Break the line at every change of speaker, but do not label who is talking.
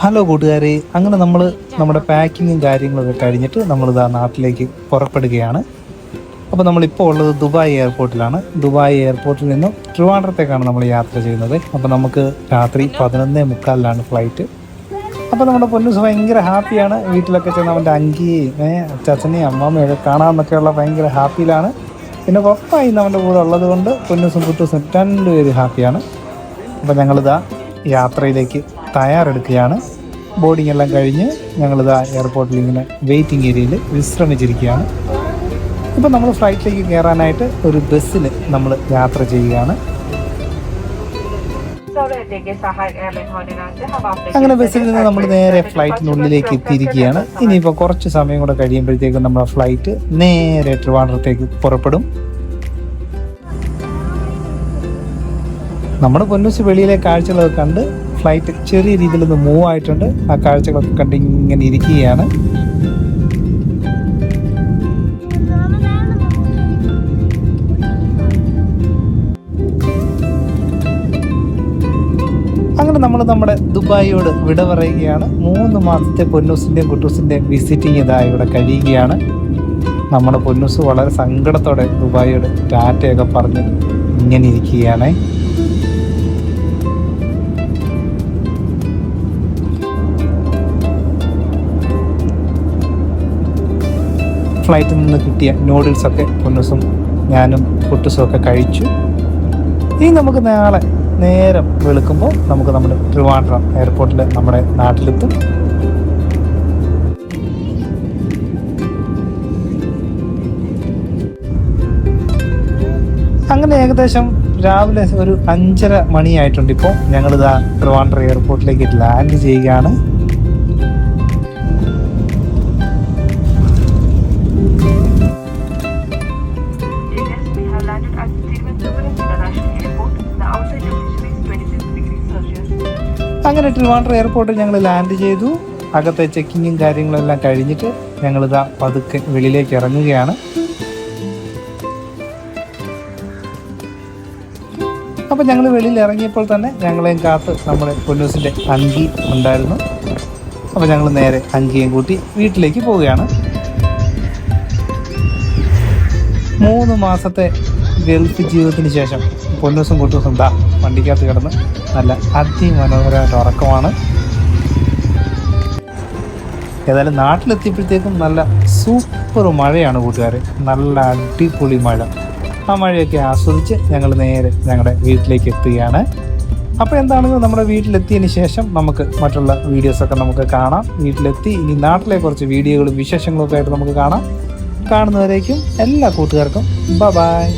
Hello കൂട്ടുകാരെ അങ്ങനെ നമ്മൾ നമ്മുടെ പാക്കിങ്ങും കാര്യങ്ങളൊക്കെ കഴിഞ്ഞിട്ട് നമ്മളിതാ നാട്ടിലേക്ക് പുറപ്പെടുകയാണ്. അപ്പോൾ നമ്മളിപ്പോൾ ഉള്ളത് ദുബായ് എയർപോർട്ടിലാണ്. ദുബായ് എയർപോർട്ടിൽ നിന്നും ട്രിവാൻഡ്രത്തേക്കാണ് നമ്മൾ യാത്ര ചെയ്യുന്നത്. അപ്പോൾ നമുക്ക് രാത്രി പതിനൊന്നേ മുക്കാലിലാണ് ഫ്ലൈറ്റ്. അപ്പോൾ നമ്മുടെ പൊന്നൂസ് ഭയങ്കര ഹാപ്പിയാണ്. വീട്ടിലൊക്കെ ചെന്ന് അവന്റെ അങ്കിയെയും അമ്മാമ്മയും ഒക്കെ കാണാമെന്നൊക്കെയുള്ള ഭയങ്കര ഹാപ്പിയിലാണ്. പിന്നെ ഉറപ്പായി നമ്മുടെ കൂടെ ഉള്ളത് കൊണ്ട് പൊന്നൂസും കുട്ടൂസും രണ്ടുപേരും ഹാപ്പിയാണ്. അപ്പോൾ ഞങ്ങളിതാ യാത്രയിലേക്ക് തയ്യാറെടുക്കുകയാണ്. ബോർഡിംഗ് എല്ലാം കഴിഞ്ഞ് ഞങ്ങളിതാ എയർപോർട്ടിൽ ഇങ്ങനെ വെയിറ്റിംഗ് ഏരിയയിൽ വിശ്രമിച്ചിരിക്കുകയാണ്. ഇപ്പം നമ്മൾ ഫ്ലൈറ്റിലേക്ക് കയറാനായിട്ട് ഒരു ബസ്സിൽ നമ്മൾ യാത്ര ചെയ്യുകയാണ്. അങ്ങനെ ബസ്സിൽ നിന്ന് നമ്മൾ നേരെ ഫ്ലൈറ്റിനുള്ളിലേക്ക് എത്തിയിരിക്കുകയാണ്. ഇനിയിപ്പോൾ കുറച്ച് സമയം കൂടെ കഴിയുമ്പോഴത്തേക്കും നമ്മുടെ ഫ്ലൈറ്റ് നേരെ ട്രിവാൻഡ്രത്തേക്ക് പുറപ്പെടും. നമ്മുടെ പൊന്നൂസ് വെളിയിലെ കാഴ്ചകളൊക്കെ കണ്ട് ഫ്ലൈറ്റ് ചെറിയ രീതിയിൽ ഒന്ന് മൂവ് ആയിട്ടുണ്ട്. ആ കാഴ്ചകളൊക്കെ കണ്ട് ഇങ്ങനെ ഇരിക്കുകയാണ്. അങ്ങനെ നമ്മൾ നമ്മുടെ ദുബായിയോട് വിട പറയുകയാണ്. മൂന്ന് മാസത്തെ പൊന്നൂസിന്റെയും കുട്ടൂസിന്റെയും വിസിറ്റിംഗ് ഇതായി ഇവിടെ കഴിയുകയാണ്. നമ്മുടെ പൊന്നൂസ് വളരെ സങ്കടത്തോടെ ദുബായിയോട് ടാറ്റയൊക്കെ പറഞ്ഞ് ഇങ്ങനെ ഇരിക്കുകയാണ്. ഫ്ലൈറ്റിൽ നിന്ന് കിട്ടിയ നൂഡിൽസൊക്കെ പൊന്നസും ഞാനും കുട്ടൂസും ഒക്കെ കഴിച്ചു. ഇനി നമുക്ക് നാളെ നേരം വെളുക്കുമ്പോൾ നമുക്ക് നമ്മുടെ ട്രിവാൻഡ്രം എയർപോർട്ടിൽ നമ്മുടെ നാട്ടിലെത്തും. അങ്ങനെ ഏകദേശം രാവിലെ ഒരു അഞ്ചര മണിയായിട്ടുണ്ട് ഇപ്പോൾ. ഞങ്ങളിതാ ട്രിവാൻഡ്രം എയർപോർട്ടിലേക്ക് ലാൻഡ് ചെയ്യുകയാണ്. അങ്ങനെ ട്രിവാൻഡ്രം എയർപോർട്ടിൽ ഞങ്ങൾ ലാൻഡ് ചെയ്തു. അകത്തെ ചെക്കിങ്ങും കാര്യങ്ങളെല്ലാം കഴിഞ്ഞിട്ട് ഞങ്ങളിതാ പതുക്കെ വെളിയിലേക്ക് ഇറങ്ങുകയാണ്. അപ്പോൾ ഞങ്ങൾ വെളിയിൽ ഇറങ്ങിയപ്പോൾ തന്നെ ഞങ്ങളെയും കാത്ത് നമ്മുടെ പൊന്നൂസിന്റെ അങ്കി ഉണ്ടായിരുന്നു. അപ്പോൾ ഞങ്ങൾ നേരെ അങ്കിയും കൂട്ടി വീട്ടിലേക്ക് പോവുകയാണ്. മൂന്ന് മാസത്തെ ഗൾഫ് ജീവിതത്തിന് ശേഷം പൊന്നൂസും കുട്ടൂസും ദാ വണ്ടിക്കകത്ത് കിടന്ന് നല്ല അതിമനോഹരമായിട്ട് ഉറക്കമാണ്. ഏതായാലും നാട്ടിലെത്തിയപ്പോഴത്തേക്കും നല്ല സൂപ്പർ മഴയാണ് കൂട്ടുകാർ നല്ല അടിപൊളി മഴ. ആ മഴയൊക്കെ ആസ്വദിച്ച് ഞങ്ങൾ നേരെ ഞങ്ങളുടെ വീട്ടിലേക്ക് എത്തുകയാണ്. അപ്പോൾ എന്താണെങ്കിലും നമ്മുടെ വീട്ടിലെത്തിയതിന് ശേഷം നമുക്ക് മറ്റുള്ള വീഡിയോസൊക്കെ നമുക്ക് കാണാം. വീട്ടിലെത്തി ഇനി നാട്ടിലെ കുറച്ച് വീഡിയോകളും വിശേഷങ്ങളും ഒക്കെ ആയിട്ട് നമുക്ക് കാണാം. കാണുന്നവരേക്കും എല്ലാ കൂട്ടുകാർക്കും ബ ബായ്